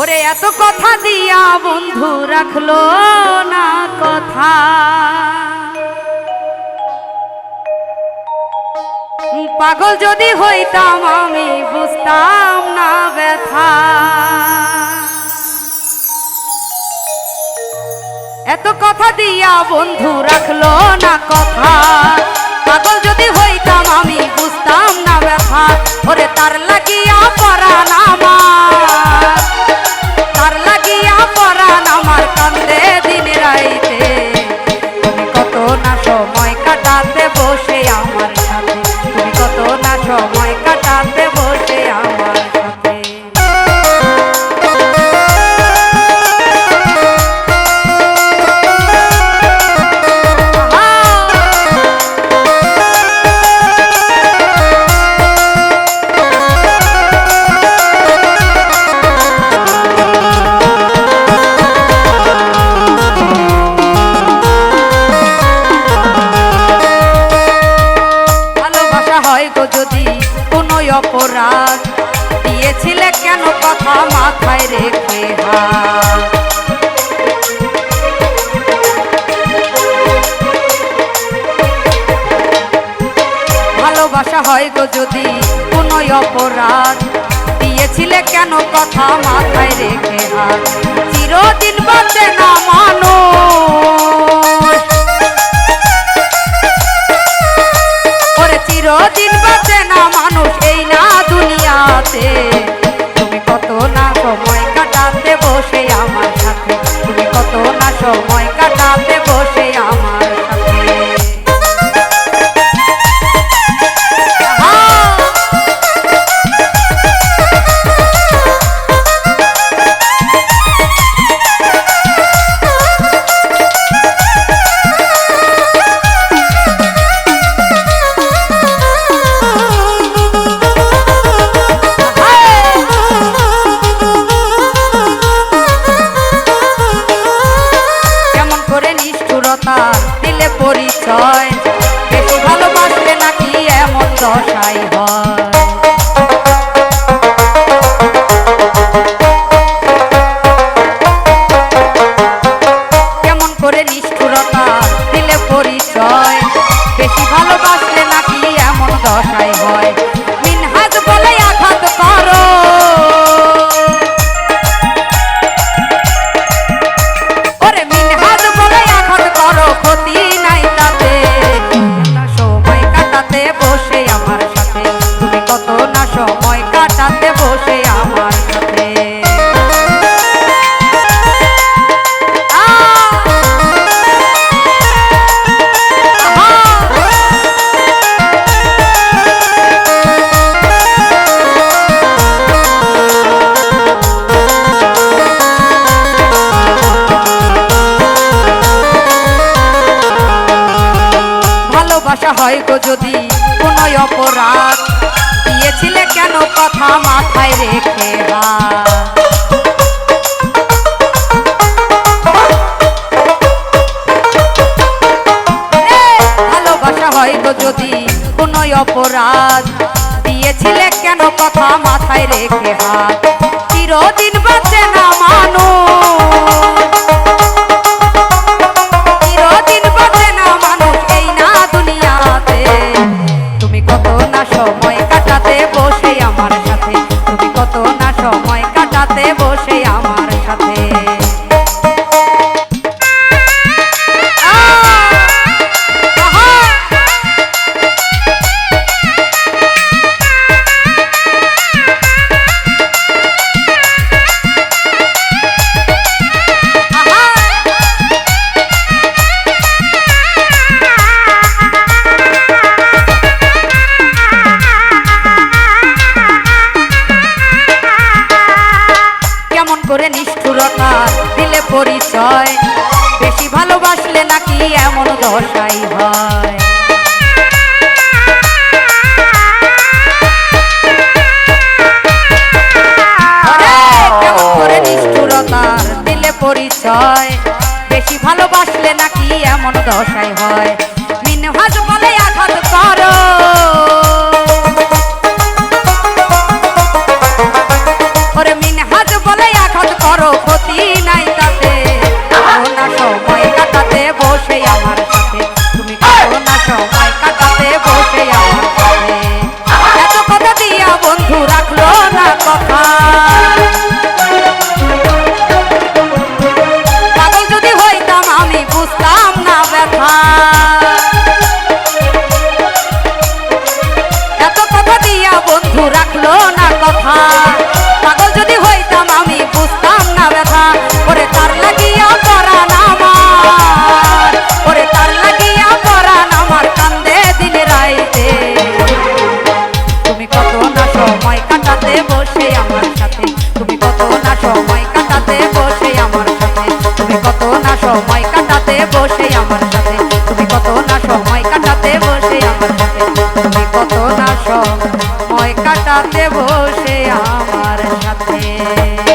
ওরে এত কথা দিয়া বন্ধু রাখল না কথা। পাগল যদি হইতাম আমি বুঝতাম না ব্যথা। এত কথা দিয়া বন্ধু রাখল না কথা। পাগল যদি হইতাম আমি বুঝতাম না ব্যথা। ওরে তার লাগিয়া হয় গো যদি কোনো অপরাধ। দিয়েছিলে কেন কথা মাথায় রেখে হাত? চিরদিন বাঁচে না মানুষ। ওরে চিরদিন বাঁচে না মানুষ এই না দুনিয়াতে। হয় গো যদি অপরাধ। দিয়েছিলে কেন কথা মাথায় রেখে ভালোবাসা হয় গো যদি অপরাধ। দিয়েছিলে কেন কথা মাথায় রেখে হাত? চিরদিন বাঁচে পরিচয় বেশি ভালোবাসলে নাকি এমন দশাই হয়। নিষ্ঠুরতার দিলে পরিচয়? বেশি ভালোবাসলে নাকি এমন দশাই হয়। মিনহাজ বলে আঘাত করো। বসে আমার সাথে। কত না সময় কাটাতে বসে আমার কত না সময় কাটাতে বসে আমার সাথে। কত না সময় বসে আমার সাথে। কত না সময় কাটাতে বসে আমার সাথে।